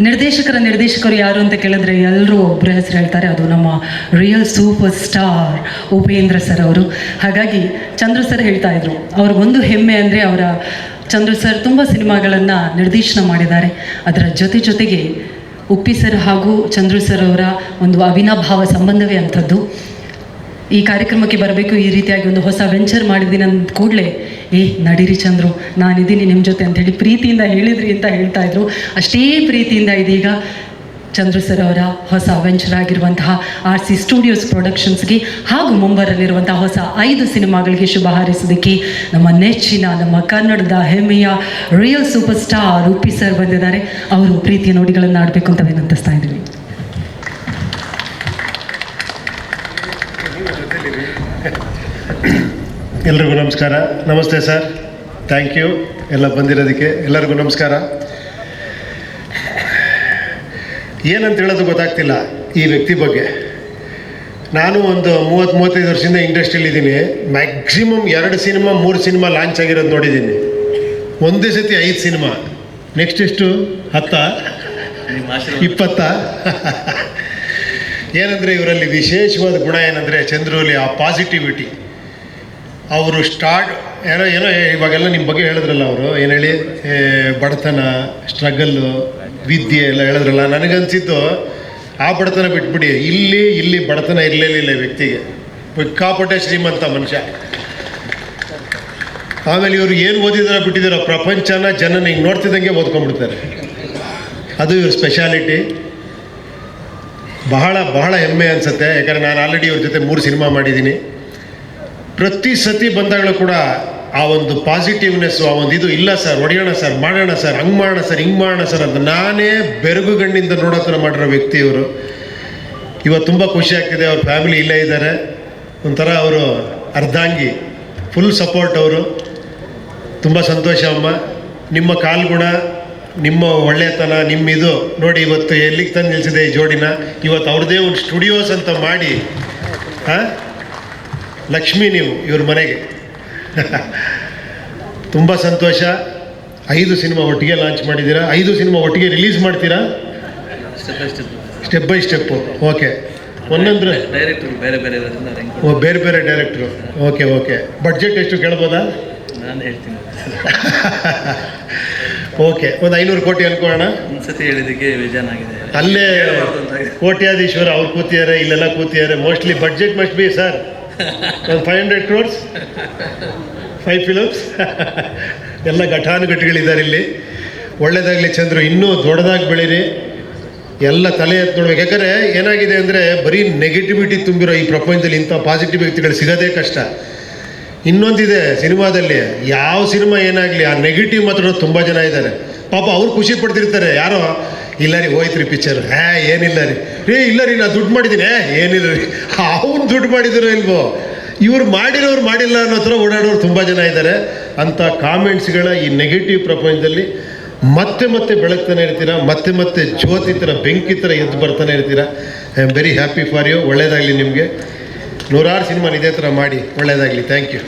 ನಿರ್ದೇಶಕರ ನಿರ್ದೇಶಕರು ಯಾರು ಅಂತ ಕೇಳಿದ್ರೆ ಎಲ್ಲರೂ ಒಬ್ಬರ ಹೆಸರು ಹೇಳ್ತಾರೆ, ಅದು ನಮ್ಮ real super star Upendra sir ಅವರು. ಹಾಗಾಗಿ ಚಂದ್ರು ಸರ್ ಹೇಳ್ತಾ ಇದ್ರು ಅವ್ರಿಗೊಂದು ಹೆಮ್ಮೆ ಅಂದರೆ ಅವರ ಚಂದ್ರು ಸರ್ ತುಂಬ ಸಿನಿಮಾಗಳನ್ನು ನಿರ್ದೇಶನ ಮಾಡಿದ್ದಾರೆ. ಅದರ ಜೊತೆ ಜೊತೆಗೆ ಉಪ್ಪಿ ಸರ್ ಹಾಗೂ ಚಂದ್ರು ಸರ್ ಅವರ ಒಂದು ಅವಿನಾಭಾವ ಸಂಬಂಧವೇ ಅಂಥದ್ದು. ಈ ಕಾರ್ಯಕ್ರಮಕ್ಕೆ ಬರಬೇಕು, ಈ ರೀತಿಯಾಗಿ ಒಂದು ಹೊಸ ವೆಂಚರ್ ಮಾಡಿದ್ದೀನಿ ಅಂದ ಕೂಡಲೇ, ಏ, ನಡೀರಿ ಚಂದ್ರು, ನಾನಿದ್ದೀನಿ ನಿಮ್ಮ ಜೊತೆ ಅಂತ ಹೇಳಿ ಪ್ರೀತಿಯಿಂದ ಹೇಳಿದ್ರಿ ಅಂತ ಹೇಳ್ತಾ ಇದ್ರು. ಅಷ್ಟೇ ಪ್ರೀತಿಯಿಂದ ಇದೀಗ ಚಂದ್ರು ಸರ್ ಅವರ ಹೊಸ ವೆಂಚರ್ ಆಗಿರುವಂತಹ ಆರ್ ಸಿ ಸ್ಟುಡಿಯೋಸ್ ಪ್ರೊಡಕ್ಷನ್ಸ್ಗೆ ಹಾಗೂ ಮುಂಬರಲಿರುವಂತಹ ಹೊಸ ಐದು ಸಿನಿಮಾಗಳಿಗೆ ಶುಭ ಹಾರೈಸೋದಕ್ಕೆ ನಮ್ಮ ನೆಚ್ಚಿನ, ನಮ್ಮ ಕನ್ನಡದ ಹೆಮ್ಮೆಯ ರಿಯಲ್ ಸೂಪರ್ ಸ್ಟಾರ್ ರೂಪಿ ಸರ್ ಬಂದಿದ್ದಾರೆ. ಅವರು ಪ್ರೀತಿಯ ನೋಡಿಗಳನ್ನು ಆಡಬೇಕು ಅಂತ ವಿನಂತಿಸ್ತಾ ಇದ್ದೀವಿ ಎಲ್ರಿಗೂ ನಮಸ್ಕಾರ. ನಮಸ್ತೆ ಸರ್. ಥ್ಯಾಂಕ್ ಯು ಎಲ್ಲ ಬಂದಿರೋದಕ್ಕೆ ಎಲ್ಲರಿಗೂ ನಮಸ್ಕಾರ. ಏನಂತ ಹೇಳೋದು ಗೊತ್ತಾಗ್ತಿಲ್ಲ ಈ ವ್ಯಕ್ತಿ ಬಗ್ಗೆ. ನಾನು ಒಂದು ಮೂವತ್ತು ಮೂವತ್ತೈದು ವರ್ಷದಿಂದ ಇಂಡಸ್ಟ್ರಿಯಲ್ಲಿ ಇದ್ದೀನಿ. ಮ್ಯಾಕ್ಸಿಮಮ್ ಎರಡು ಸಿನಿಮಾ ಮೂರು ಸಿನಿಮಾ ಲಾಂಚ್ ಆಗಿರೋದು ನೋಡಿದ್ದೀನಿ. ಒಂದೇ ಸತಿ ಐದು ಸಿನಿಮಾ. ನೆಕ್ಸ್ಟ್ ಎಷ್ಟು? ಹತ್ತ? ಇಪ್ಪತ್ತ? ಏನಂದರೆ ಇವರಲ್ಲಿ ವಿಶೇಷವಾದ ಗುಣ ಏನಂದರೆ ಚಂದ್ರಲ್ಲಿ ಆ ಪಾಸಿಟಿವಿಟಿ ಅವರು ಸ್ಟಾರ್ಟ್ ಏನೋ ಏನೋ ಇವಾಗೆಲ್ಲ ನಿಮ್ಮ ಬಗ್ಗೆ ಹೇಳಿದ್ರಲ್ಲ ಅವರು, ಏನು ಹೇಳಿ? ಬಡತನ ಸ್ಟ್ರಗಲ್ಲು ವಿದ್ಯೆ ಎಲ್ಲ ಹೇಳಿದ್ರಲ್ಲ, ನನಗನ್ಸಿದ್ದು ಆ ಬಡತನ ಬಿಟ್ಬಿಡಿ. ಇಲ್ಲಿ ಇಲ್ಲಿ ಬಡತನ ಇರಲಿಲ್ಲ ವ್ಯಕ್ತಿಗೆ. ಸಿಕ್ಕಾಪಟ್ಟೆ ಶ್ರೀಮಂತ ಮನುಷ್ಯ. ಆಮೇಲೆ ಇವರು ಏನು ಓದಿದಾರ ಬಿಟ್ಟಿದಾರೋ ಪ್ರಪಂಚನ ಜನನ ಹಿಂಗೆ ನೋಡ್ತಿದ್ದಂಗೆ ಓದ್ಕೊಂಡ್ಬಿಡ್ತಾರೆ. ಅದು ಇವ್ರ ಸ್ಪೆಷಾಲಿಟಿ ಬಹಳ ಬಹಳ ಹೆಮ್ಮೆ ಅನಿಸುತ್ತೆ. ಯಾಕಂದರೆ ನಾನು ಆಲ್ರೆಡಿ ಅವ್ರ ಜೊತೆ ಮೂರು ಸಿನಿಮಾ ಮಾಡಿದ್ದೀನಿ. ಪ್ರತಿ ಸತಿ ಬಂದಾಗಲೂ ಕೂಡ ಆ ಒಂದು ಪಾಸಿಟಿವ್ನೆಸ್ಸು ಆ ಒಂದು ಇದು ಇಲ್ಲ ಸರ್ ಹೊಡೆಯೋಣ ಸರ್ ಮಾಡೋಣ ಸರ್ ಹಂಗೆ ಮಾಡೋಣ ಸರ್ ಹಿಂಗೆ ಮಾಡೋಣ ಸರ್ ಅಂತ ನಾನೇ ಬೆರಗು ಗಣ್ಣಿಂದ ನೋಡೋ ಥರ ಮಾಡಿರೋ ವ್ಯಕ್ತಿ ಇವರು. ಇವತ್ತು ತುಂಬ ಖುಷಿ ಆಗ್ತಿದೆ, ಅವ್ರ ಫ್ಯಾಮಿಲಿ ಇಲ್ಲೇ ಇದ್ದಾರೆ. ಒಂಥರ ಅವರು ಅರ್ಧಾಂಗಿ ಫುಲ್ ಸಪೋರ್ಟ್ ಅವರು. ತುಂಬ ಸಂತೋಷ ಅಮ್ಮ. ನಿಮ್ಮ ಕಾಲ್ಗುಣ ನಿಮ್ಮ ಒಳ್ಳೆತನ ನಿಮ್ಮ ಇದು ನೋಡಿ ಇವತ್ತು ಎಲ್ಲಿಗೆ ತಂದು ನಿಲ್ಲಿಸಿದೆ ಈ ಜೋಡಿನ? ಇವತ್ತು ಅವ್ರದ್ದೇ ಒಂದು ಸ್ಟುಡಿಯೋಸ್ ಅಂತ ಮಾಡಿ ಹಾಂ? ಲಕ್ಷ್ಮಿ ನೀವು ಇವ್ರ ಮನೆಗೆ. ತುಂಬ ಸಂತೋಷ. ಐದು ಸಿನಿಮಾ ಒಟ್ಟಿಗೆ ಲಾಂಚ್ ಮಾಡಿದ್ದೀರಾ? ಐದು ಸಿನಿಮಾ ಒಟ್ಟಿಗೆ ರಿಲೀಸ್ ಮಾಡ್ತೀರಾ? ಸ್ಟೆಪ್ ಬೈ ಸ್ಟೆಪ್ಪು ಓಕೆ ಒಂದೊಂದ್ರೆ ಡೈರೆಕ್ಟ್ರು ಬೇರೆ ಬೇರೆ ಓ ಬೇರೆ ಬೇರೆ ಡೈರೆಕ್ಟ್ರು ಓಕೆ ಓಕೆ ಬಡ್ಜೆಟ್ ಎಷ್ಟು ಕೇಳ್ಬೋದಾ? ನಾನು ಹೇಳ್ತೀನಿ. ಓಕೆ ಒಂದು ಐನೂರು ಕೋಟಿ ಅನ್ಕೊಳ್ಳೋಣ. ಒಂದ್ಸತಿ ಹೇಳಿದಕ್ಕೆ ವಿಜನ್ ಆಗಿದೆ. ಅಲ್ಲೇ. ಕೋಟ್ಯಾಧೀಶ್ವರ ಅವ್ರು ಕೂತಿದ್ದಾರೆ ಇಲ್ಲೆಲ್ಲ ಕೂತಿದ್ದಾರೆ. Mostly budget must be sir ಒಂದು five hundred crores five films ಎಲ್ಲ ಘಟಾನುಘಟಿಗಳಿದ್ದಾರೆ ಇಲ್ಲಿ. ಒಳ್ಳೇದಾಗಲಿ ಚಂದ್ರು ಇನ್ನೂ ದೊಡ್ಡದಾಗಿ ಬೆಳೀರಿ. ಎಲ್ಲ ತಲೆ ಎತ್ತು ನೋಡ್ಬೇಕು. ಯಾಕಂದರೆ ಏನಾಗಿದೆ ಅಂದರೆ ಬರೀ ನೆಗೆಟಿವಿಟಿ ತುಂಬಿರೋ ಈ ಪ್ರಪಂಚದಲ್ಲಿ ಇಂಥ ಪಾಸಿಟಿವ್ ವ್ಯಕ್ತಿಗಳು ಸಿಗೋದೇ ಕಷ್ಟ. ಇನ್ನೊಂದಿದೆ ಸಿನಿಮಾದಲ್ಲಿ ಯಾವ ಸಿನಿಮಾ ಏನಾಗಲಿ, ಆ ನೆಗೆಟಿವ್ ಮಾತ್ರ ತುಂಬ ಜನ ಇದ್ದಾರೆ. ಪಾಪ ಅವ್ರು ಖುಷಿ ಪಡ್ತಿರ್ತಾರೆ. ಯಾರೋ, ಇಲ್ಲ ರೀ ಹೋಯ್ತು ರೀ ಪಿಕ್ಚರ್ ಹೇ, ಏನಿಲ್ಲ ರೀ. ಏ, ಇಲ್ಲ ರೀ ನಾನು ದುಡ್ಡು ಮಾಡಿದ್ದೀನಿ. ಏನಿಲ್ಲ ರೀ. ಅವ್ನು ದುಡ್ಡು ಮಾಡಿದ್ರು ಇಲ್ವೋ? ಇವ್ರು ಮಾಡಿರೋರು ಮಾಡಿಲ್ಲ ಅನ್ನೋ ಥರ ಓಡಾಡೋರು ತುಂಬ ಜನ ಇದ್ದಾರೆ. ಅಂಥ ಕಾಮೆಂಟ್ಸ್ಗಳ ಈ ನೆಗೆಟಿವ್ ಪ್ರಪಂಚದಲ್ಲಿ ಮತ್ತೆ ಮತ್ತೆ ಬೆಳಗ್ತಾನೆ ಇರ್ತೀರಾ? ಮತ್ತೆ ಮತ್ತೆ ಜ್ಯೋತಿ ಥರ ಬೆಂಕಿ ಥರ ಎದ್ದು ಬರ್ತಾನೆ ಇರ್ತೀರಾ? I am very happy for you ಒಳ್ಳೆಯದಾಗಲಿ ನಿಮಗೆ. ನೂರಾರು ಸಿನಿಮಾ ಇದೇ ಥರ ಮಾಡಿ ಒಳ್ಳೇದಾಗಲಿ. Thank you